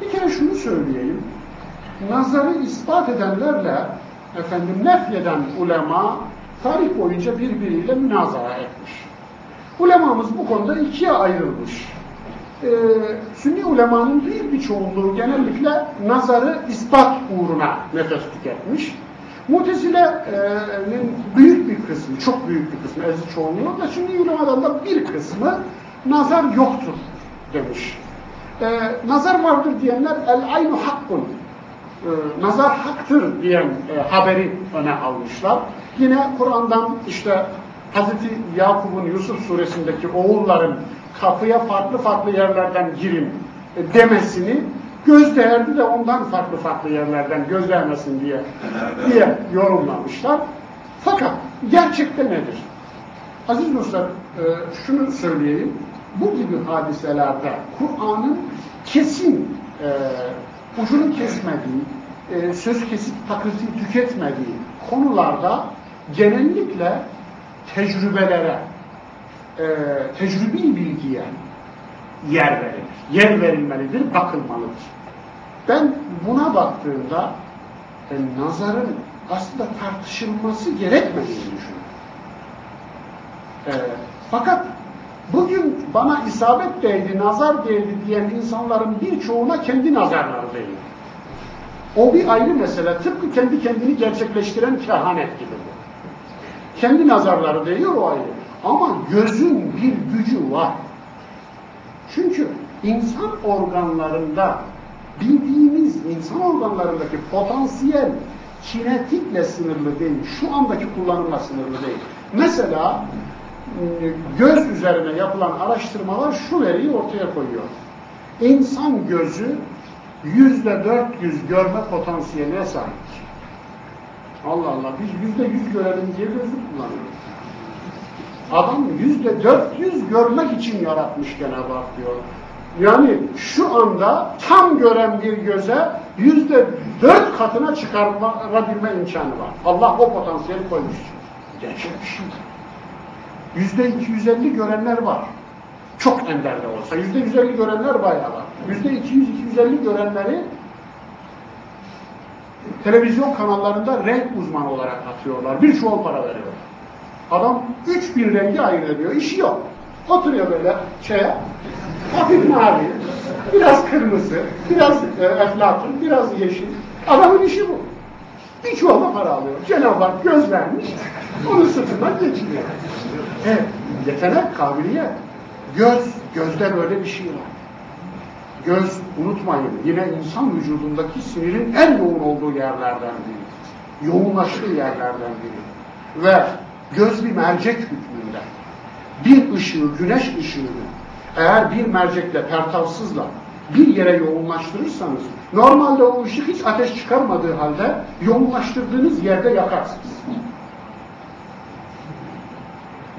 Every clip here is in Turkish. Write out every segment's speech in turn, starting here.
Bir kere şunu söyleyeyim. Nazarı ispat edenlerle efendim nefyeden ulema tarih boyunca birbiriyle münazara etmiş. Ulemamız bu konuda ikiye ayrılmış. Ee, Sünni ulemanın büyük bir çoğunluğu genellikle nazarı ispat uğruna nefes tüketmiş. Mutezile'nin büyük bir kısmı, çok büyük bir kısmı, eziz çoğunluğu da Sünni ulemadan da bir kısmı nazar yoktur demiş. Ee, nazar vardır diyenler el aynu hakkun, ee, nazar haktır diyen e, haberi öne almışlar. Yine Kur'an'dan işte Hazreti Yakup'un Yusuf suresindeki oğulların kapıya farklı farklı yerlerden girin e, demesini göz değerdi de ondan farklı farklı yerlerden göz değmesin diye diye yorumlamışlar. Fakat gerçekte nedir? Aziz dostlar e, şunu söyleyeyim. Bu gibi hadiselerde Kur'an'ın kesin e, ucunu kesmediği, e, söz kesip takırtıyı tüketmediği konularda genellikle tecrübelere, e, tecrübi bilgiye yer verilir. Yer verilmelidir, bakılmalıdır. Ben buna baktığımda e, nazarın aslında tartışılması gerekmediğini düşünüyorum. E, fakat bugün bana isabet değdi, nazar değdi diyen insanların birçoğuna kendi nazarları değiyor. O bir ayrı mesele. Tıpkı kendi kendini gerçekleştiren kehanet gibi bu. Kendi nazarları değiyor o ayrı. Ama gözün bir gücü var. Çünkü insan organlarında bildiğimiz insan organlarındaki potansiyel kinetikle sınırlı değil, şu andaki kullanımla sınırlı değil. Mesela göz üzerine yapılan araştırmalar şu veriyi ortaya koyuyor. İnsan gözü yüzde dört yüz görme potansiyeline sahiptir. Allah Allah biz yüzde yüz görelim diye gözü kullanıyoruz. Adam yüzde dört yüz görmek için yaratmış Cenab-ı diyor. Yani şu anda tam gören bir göze yüzde dört katına çıkarabilme imkanı var. Allah o potansiyeli koymuş. Gerçek bir şey. Yüzde iki yüz elli görenler var. Çok ender de olsa. Yüzde yüz elli görenler bayağı var. Yüzde iki yüz iki yüz elli görenleri televizyon kanallarında renk uzmanı olarak atıyorlar. Bir çuval para veriyorlar. Adam üç bin rengi ayırt ediyor. İşi yok. Oturuyor böyle şeye, hafif mavi, biraz kırmızı, biraz e, eflatun, biraz yeşil. Adamın işi bu. Bir çuvalda para alıyor. Cenab-ı Hak göz vermiş, onun sırtından geçiriyor. Evet, yetenek, kabiliyet. Göz, gözde böyle bir şey var. Göz, unutmayın, yine insan vücudundaki sinirin en yoğun olduğu yerlerden biri. Yoğunlaştığı yerlerden biri. Ve göz bir mercek hükmünde. Bir ışığı, güneş ışığını eğer bir mercekle, pertavsızla bir yere yoğunlaştırırsanız, normalde o ışık hiç ateş çıkarmadığı halde yoğunlaştırdığınız yerde yakarsınız.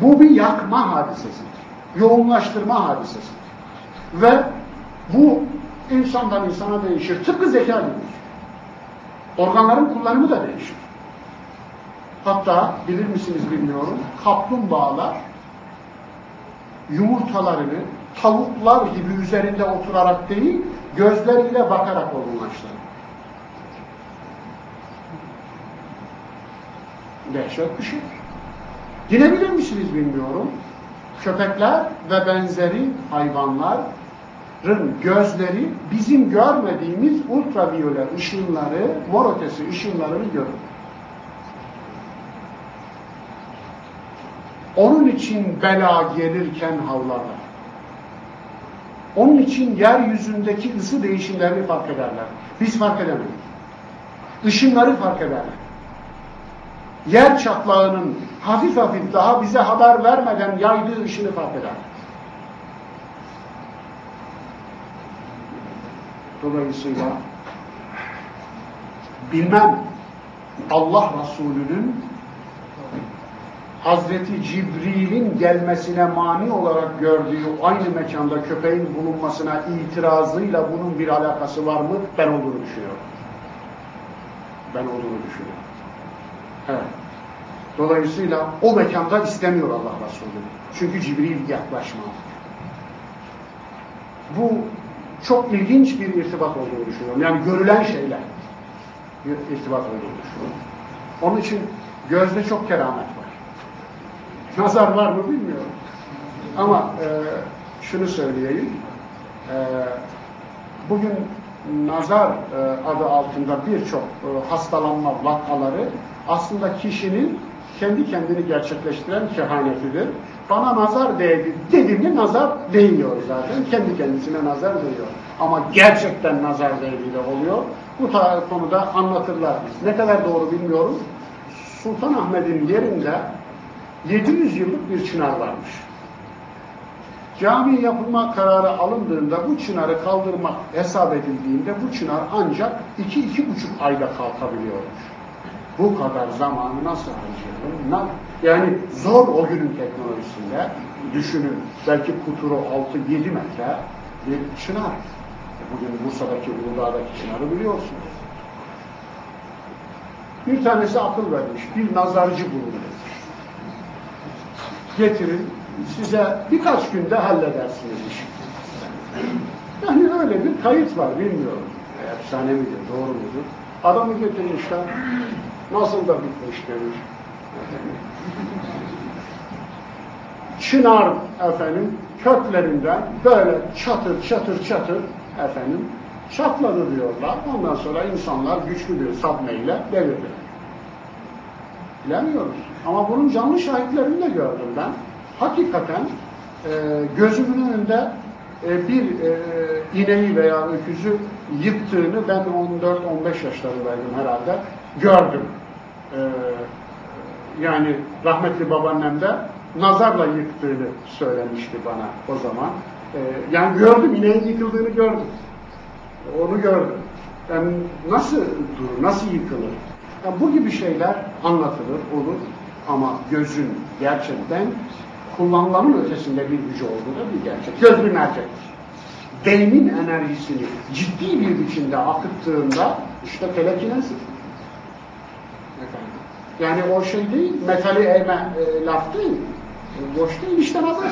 Bu bir yakma hadisesidir. Yoğunlaştırma hadisesidir. Ve bu insandan insana değişir. Tıpkı zeka gibi. Organların kullanımı da değişir. Hatta bilir misiniz bilmiyorum, kaplumbağalar yumurtalarını tavuklar gibi üzerinde oturarak değil, gözleriyle bakarak olgunlaştırır. Dehşet bir şey. Yine bilir misiniz bilmiyorum. Köpekler ve benzeri hayvanların gözleri bizim görmediğimiz ultraviyole ışınları, mor ötesi ışınlarını görür. Onun için bela gelirken havlarlar. Onun için yeryüzündeki ısı değişimlerini fark ederler. Biz fark edemeyiz. Işınları fark ederler. Yer çatlağının hafif hafif daha bize haber vermeden yaydığı ışını fark eder. Dolayısıyla bilmem Allah Resulü'nün Hazreti Cibril'in gelmesine mani olarak gördüğü aynı mekanda köpeğin bulunmasına itirazıyla bunun bir alakası var mı? Ben olduğunu düşünüyorum. Ben olduğunu düşünüyorum. Evet. Dolayısıyla o mekanda istemiyor Allah Resulü. Çünkü Cibril yaklaşmaz. Bu çok ilginç bir irtibat olduğunu düşünüyorum. Yani görülen şeyler bir irtibat olduğunu düşünüyorum. Onun için gözde çok keramet var. Nazar var mı bilmiyorum. Ama e, şunu söyleyeyim. E, bugün nazar e, adı altında birçok e, hastalanma vakaları aslında kişinin kendi kendini gerçekleştiren kehanetidir. Bana nazar değdi dediğinde nazar değiyor zaten. Kendi kendisine nazar değiyor. Ama gerçekten nazar değdiği de oluyor. Bu konuda anlatırlar. Ne kadar doğru bilmiyorum. Sultan Ahmet'in yerinde 700 yıllık bir çınar varmış. Cami yapılma kararı alındığında bu çınarı kaldırmak hesap edildiğinde bu çınar ancak 2-2,5 ayda kalkabiliyormuş. Bu kadar zamanı nasıl harcayalım? Yani zor o günün teknolojisinde düşünün. Belki kuturu 6-7 metre bir çınar. Bugün Bursa'daki Uludağ'daki çınarı biliyorsunuz. Bir tanesi akıl vermiş. Bir nazarcı bulunur. Getirin size birkaç günde halledersiniz işi. Yani öyle bir kayıt var bilmiyorum. Efsane midir, doğru mudur? Adamı getirmişler. Nasıl da bitmiş demiş. Çınar efendim köklerinden böyle çatır çatır çatır efendim çatladı diyorlar. Ondan sonra insanlar güçlü bir sabmeyle devirdiler. Bilemiyoruz. Ama bunun canlı şahitlerini de gördüm ben. Hakikaten e, gözümün önünde e, bir e, ineği veya öküzü yıktığını ben 14-15 yaşlarındaydım herhalde gördüm. E, yani rahmetli babaannem de nazarla yıktığını söylemişti bana o zaman. E, yani gördüm, ineğin yıkıldığını gördüm. Onu gördüm. Yani nasıl durur, nasıl yıkılır? Yani bu gibi şeyler anlatılır, olur ama gözün gerçekten kullanılanın ötesinde bir gücü olduğu da bir gerçek. Göz bir mercektir. Beynin enerjisini ciddi bir biçimde akıttığında işte telekinezi. Yani o şey değil, metali eğme e, laf değil. E, boş değil, işte nazar.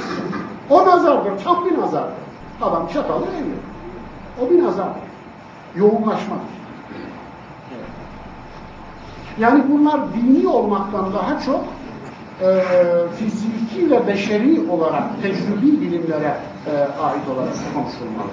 O nazardır, tam bir nazardır. Adam çatalı eğiyor. O bir nazardır. Yoğunlaşmadır. Yani bunlar dini olmaktan daha çok e, fiziki ve beşeri olarak tecrübi bilimlere e, ait olarak konuşulmalı.